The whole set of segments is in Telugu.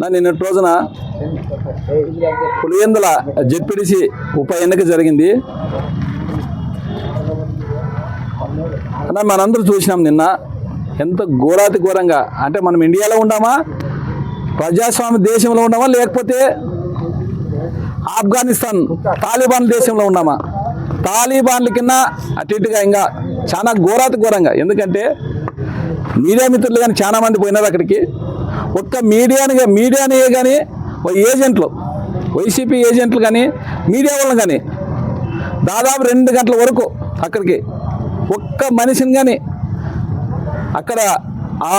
నా నిన్నటి రోజున పులివెందుల జెడ్పీటీసీ ఉప ఎన్నిక జరిగింది. అన్న మనందరూ చూసినాం నిన్న. ఎంత ఘోరాతి ఘోరంగా. అంటే మనం ఇండియాలో ఉన్నామా ప్రజాస్వామ్య దేశంలో ఉన్నామా లేకపోతే ఆఫ్ఘనిస్తాన్ తాలిబాన్ దేశంలో ఉన్నామా తాలిబాన్ల కింద అటు ఇటుగా ఇంకా చాలా ఘోరాతి ఘోరంగా. ఎందుకంటే మీడియా మిత్రులు కానీ చాలా మంది పోయినారు అక్కడికి. ఒక్క మీడియాని మీడియాని కానీ ఓ ఏజెంట్లు వైసీపీ ఏజెంట్లు కానీ మీడియా వాళ్ళని కానీ దాదాపు రెండు గంటల వరకు అక్కడికి ఒక్క మనిషిని కానీ అక్కడ ఆ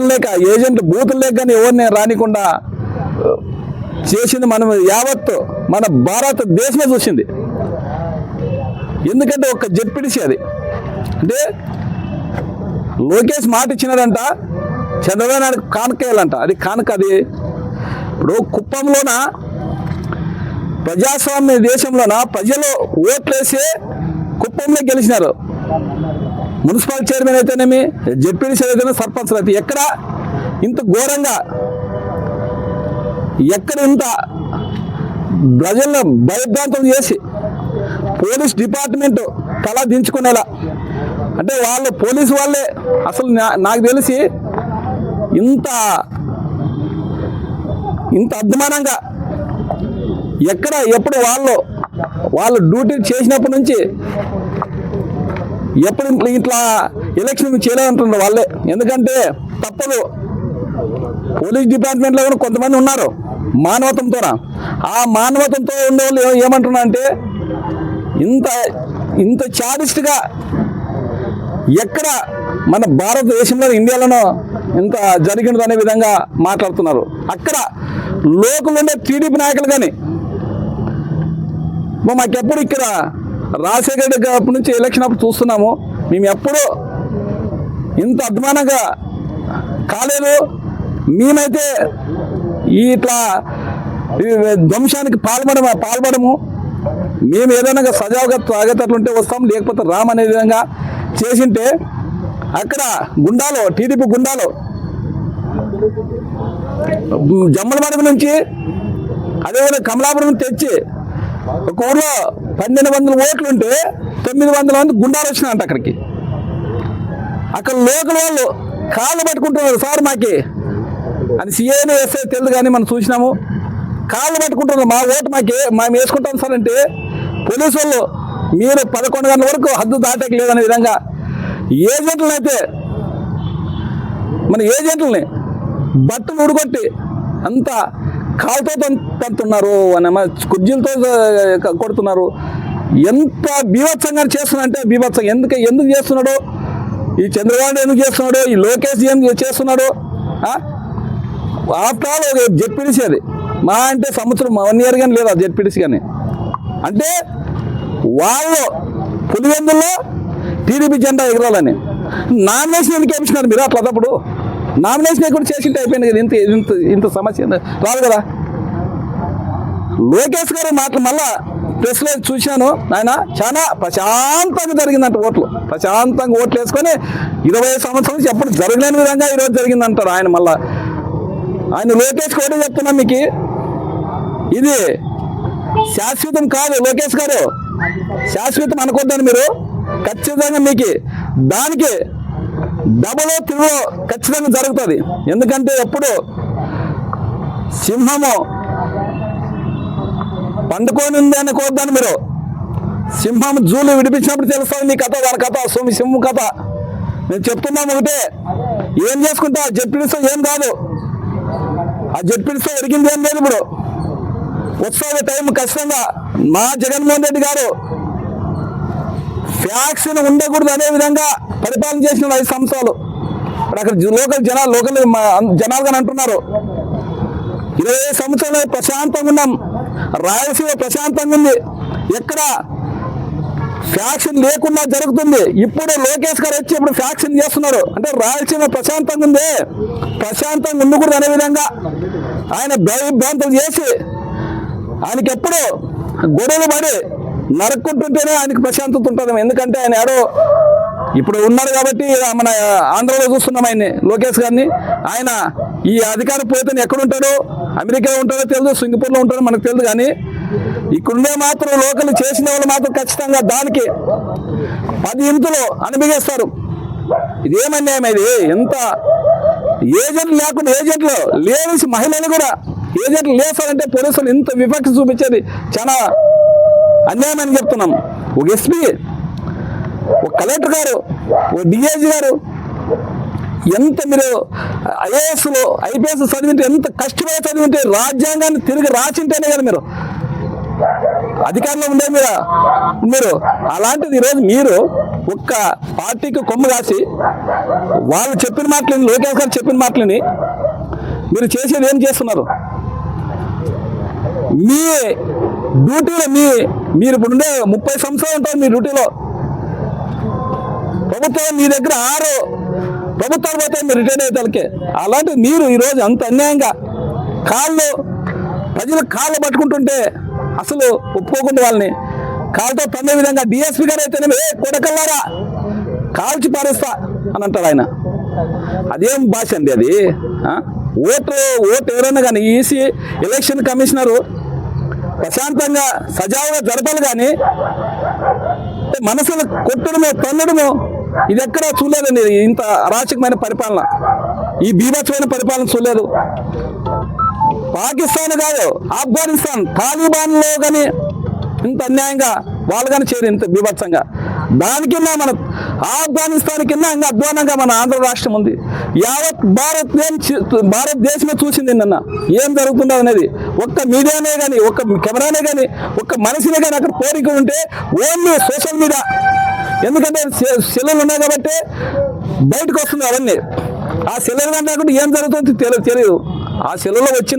లేక ఏజెంట్ బూతులు లేక కానీ ఎవరిని రానికుండా చేసింది మనం యావత్తు మన భారతదేశమే చూసింది. ఎందుకంటే ఒక జెడ్పిడిసి అది. అంటే లోకేష్ మాట ఇచ్చినాడంట చంద్రబాబు నాయుడు కానుకేయాలంట. అది కానుక అది. ఇప్పుడు కుప్పంలోన ప్రజాస్వామ్య దేశంలోన ప్రజలు ఓట్లేసి కుప్పంలో గెలిచినారు. మున్సిపల్ చైర్మన్ అయితేనేమి జడ్పీటీసీ అయితేనే సర్పంచ్ అయితే ఎక్కడ ఇంత ఘోరంగా ఎక్కడ ఇంత ప్రజలను భయభ్రాంతం చేసి పోలీస్ డిపార్ట్మెంట్ తల దించుకునేలా అంటే వాళ్ళు పోలీసు వాళ్ళే. అసలు నా- నాకు తెలిసి ఇంత ఇంత అద్మానంగా ఎక్కడ ఎప్పుడు వాళ్ళు వాళ్ళు డ్యూటీ చేసినప్పటి నుంచి ఎప్పుడు ఇట్లా- ఎలక్షన్ చేయలేదంటున్నారు వాళ్ళే. ఎందుకంటే తప్పదు. పోలీస్ డిపార్ట్మెంట్లో కూడా కొంతమంది ఉన్నారు మానవతంతో ఆ మానవతంతో ఉండే వాళ్ళు ఏమంటున్నా అంటే ఇంత ఇంత చాడిస్ట్గా ఎక్కడ మన భారతదేశంలో ఇండియాలోనో ఇంత జరిగినది అనే విధంగా మాట్లాడుతున్నారు. అక్కడ లోకల్ ఉండే టీడీపీ నాయకులు కానీ మాకెప్పుడు ఇక్కడ రాజశేఖర రెడ్డి అప్పటి నుంచి ఎలక్షన్ అప్పుడు చూస్తున్నాము. మేము ఎప్పుడూ ఇంత అద్మానంగా కాలేదు. మేమైతే ఇట్లా ధ్వంసానికి పాల్పడము పాల్పడము. మేము ఏదైనా సజావుగా తాగేటట్లుంటే వస్తాం లేకపోతే రామ్ అనే విధంగా చేసింటే అక్కడ గుండాలో టీడీపీ గుండాలో జమ్మలమడుగు నుంచి అదేవిధంగా కమలాపురం తెచ్చి ఒక ఊర్లో పన్నెండు వందల ఓట్లు ఉంటే తొమ్మిది వందల మంది గుండాలు వచ్చినాయంట అక్కడికి. అక్కడ లోకల్ వాళ్ళు కాళ్ళు పట్టుకుంటున్నారు సార్ మాకి అని సీఏని వేస్తే తెలియదు కానీ మనం చూసినాము. కాళ్ళు పట్టుకుంటున్నారు మా ఓటు మాకి మేము వేసుకుంటాం సార్ అంటే పోలీసు వాళ్ళు మీరు పదకొండు గంటల వరకు హద్దు దాటక లేదనే విధంగా ఏజెంట్లను అయితే మన ఏజెంట్లని బట్టలు ఉడగొట్టి అంతా కాలుతో తం- తంతున్నారు కుర్జీలతో కొడుతున్నారు. ఎంత బీభత్సంగా చేస్తున్నాడంటే బీభత్సం. ఎందుకు ఎందుకు చేస్తున్నాడు? ఈ చంద్రబాబు ఎందుకు చేస్తున్నాడు? ఈ లోకేష్ ఏం చేస్తున్నాడు? ఆఫ్టర్ ఆల్ ఒక అది. మా అంటే సంవత్సరం వన్ ఇయర్ కానీ లేదా జెడ్పీటీసీ కానీ అంటే వాళ్ళు పులివెందుల్లో టీడీపీ జెండా ఎగరాలని. నామినేషన్ ఎందుకు వేపించినారు మీరు అట్లా తప్పుడు నామినేషన్ ఎక్కడ చేసింటే అయిపోయింది కదా ఇంత ఇంత ఇంత సమస్య రాదు కదా? లోకేష్ గారు మాటలు మళ్ళా ప్రెస్లో చూశాను. ఆయన చాలా ప్రశాంతంగా జరిగిందంట ఓట్లు. ప్రశాంతంగా ఓట్లు వేసుకొని ఇరవై సంవత్సరాలు నుంచి ఎప్పుడు జరగలేని విధంగా ఈరోజు జరిగిందంటారు ఆయన మళ్ళా. ఆయన లోకేష్ కూడా చెప్తున్నా మీకు. ఇది శాశ్వతం కాదు లోకేష్ గారు. శాశ్వతం అనుకోద్దని మీరు. ఖచ్చితంగా మీకు దానికి డబుల్ తిరుగు ఖచ్చితంగా జరుగుతుంది. ఎందుకంటే ఎప్పుడు సింహము పండుకొని ఉంది మీరు. సింహం జూలు విడిపించినప్పుడు తెలుస్తుంది నీ కథ వాళ్ళ కథ సోమి సింహం కథ. నేను చెప్తున్నాను ఒకటే ఏం చేసుకుంటా జడ్పీడిస్తో ఏం కాదు. ఆ జడ్పీడిస్తో ఎరిగింది ఏం లేదు ఇప్పుడు. వచ్చే టైం ఖచ్చితంగా మా జగన్మోహన్ రెడ్డి గారు ఫ్యాక్షన్ ఉండకూడదు అనే విధంగా పరిపాలన చేసిన ఐదు సంవత్సరాలు. ఇప్పుడు అక్కడ లోకల్ జనాలు లోకల్ మ- జనాలు కానీ అంటున్నారు. ఇరవై సంవత్సరాలు ప్రశాంతంగా ఉన్నాం. రాయలసీమ ప్రశాంతంగా ఉంది. ఎక్కడ ఫ్యాక్షన్ లేకుండా జరుగుతుంది. ఇప్పుడు లోకేష్ గారు వచ్చి ఇప్పుడు ఫ్యాక్షన్ చేస్తున్నారు. అంటే రాయలసీమ ప్రశాంతంగా ఉంది. ప్రశాంతంగా ఉండకూడదు అనే విధంగా ఆయన భయభ్రాంతులు చేసి ఆయనకి ఎప్పుడు గొడవలు పడి నరుక్కుంటుంటేనే ఆయనకి ప్రశాంతత ఉంటుంది. ఎందుకంటే ఆయన ఆడో ఇప్పుడు ఉన్నారు కాబట్టి మన ఆంధ్రలో చూస్తున్నాం ఆయన్ని లోకేష్ గారిని. ఆయన ఈ అధికారం పోతే ఎక్కడ ఉంటాడో అమెరికాలో ఉంటాడో తెలియదు సింగపూర్లో ఉంటాడో మనకు తెలియదు కానీ ఇక్కడుండే మాత్రం లోకల్ చేసిన వాళ్ళు మాత్రం ఖచ్చితంగా దానికి పది ఇంతలో అనుభవిస్తారు ఇదేమన్యాయం ఇది. ఎంత ఏజెంట్ లేకుండా ఏజెంట్లు లేని మహిళలు కూడా ఏజెంట్లు లేసారంటే పోలీసులు ఇంత వివక్ష చూపించేది చాలా అన్యాయం అని చెప్తున్నాం. ఒక ఎస్పీ ఒక కలెక్టర్ గారు ఒక డిఐజీ గారు ఎంత మీరు ఐఏఎస్లో ఐపీఎస్ చదివింటే ఎంత కష్టపడి చదివింటే రాజ్యాంగాన్ని తిరిగి రాసింటేనే కదా మీరు. అధికారంలో ఉండే మీరు మీరు. అలాంటిది ఈరోజు మీరు ఒక్క పార్టీకి కొమ్ము కాసి వాళ్ళు చెప్పిన మాటలని లోకేష్ గారు చెప్పిన మాటలని మీరు చేసేది ఏం చేస్తున్నారు? మీ డ్యూటీలో మీ మీరు ఇప్పుడు ఉండే ముప్పై సంవత్సరాలు ఉంటారు మీ డ్యూటీలో. ప్రభుత్వం మీ దగ్గర ఆరు ప్రభుత్వాలు పోతే మీరు రిటైర్ అయ్యేదానికి. అలాంటి మీరు ఈరోజు అంత అన్యాయంగా కాళ్ళు ప్రజలు కాళ్ళు పట్టుకుంటుంటే అసలు ఒప్పుకోకుండా వాళ్ళని. కాళ్ళతో తన్నే విధంగా డిఎస్పీ గారు అయితేనే ఏ కొడకల్లారా? కాల్చి పారేస్తా అని అంటాడు ఆయన. అదేం భాష అండి అది? ఓటు ఓటు ఎవరైనా కానీ ఈసీ ఎలక్షన్ కమిషనరు ప్రశాంతంగా సజావుగా జరపాలి కానీ మనసును కొట్టడము తన్నడము ఇది ఎక్కడా చూడలేదండి. ఇంత అరాచకమైన పరిపాలన. ఈ బీభత్సమైన పరిపాలన చూడలేదు. పాకిస్తాన్ కాదు ఆఫ్ఘనిస్తాన్ తాలిబాన్లో కానీ ఇంత అన్యాయంగా వాళ్ళు కానీ చేయరు ఇంత బీభత్సంగా. దాని మన ఆఫ్ఘనిస్తాన్ కింద ఇంకా అధ్వానంగా మన ఆంధ్ర రాష్ట్రం ఉంది. యావత్ భారత్ భారతదేశమే చూసింది నిన్న. ఏం జరుగుతుందో అనేది ఒక్క మీడియానే కానీ ఒక్క కెమెరానే కానీ ఒక్క మనిషినే కానీ అక్కడ కోరిక ఉంటే ఓన్లీ సోషల్ మీడియా. ఎందుకంటే సె- సెల్లులు ఉన్నాయి కాబట్టి బయటకు వస్తుంది అవన్నీ. ఆ సెల్లులు కన్నా కూడా ఏం జరుగుతుందో తెలియదు తెలియదు ఆ సెల్లులో వచ్చిన